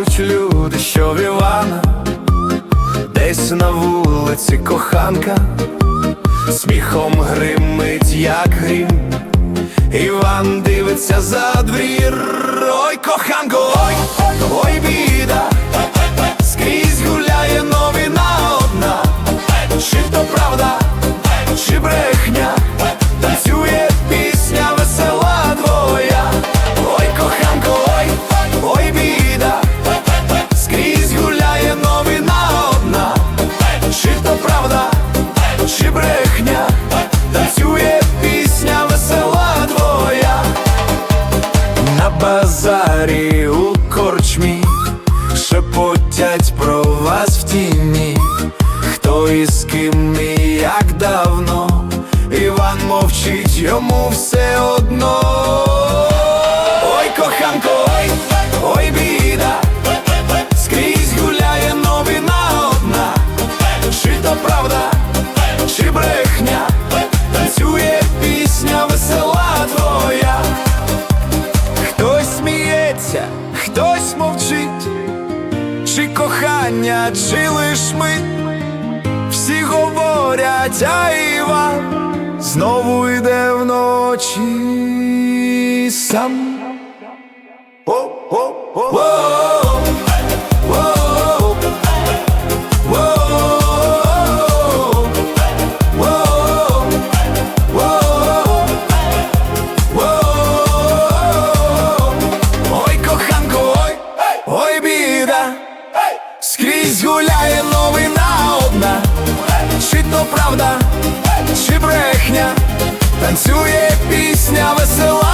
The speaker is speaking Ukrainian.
Кажуть люди, що в Івана десь на вулиці коханка, сміхом гримить, як грім. Іван дивиться за двір, ой, коханко, ой, ой, біда, базарі у корчмі. Шепотять про вас в тіні, хто і з ким і як давно, Іван мовчить йому все одно. Кохання, чи лиш ми всі говорять, а Іван знову йде вночі сам. О-о-о-о. О-о-о. Скрізь гуляє новина одна, чи то правда, чи брехня, танцює пісня весела.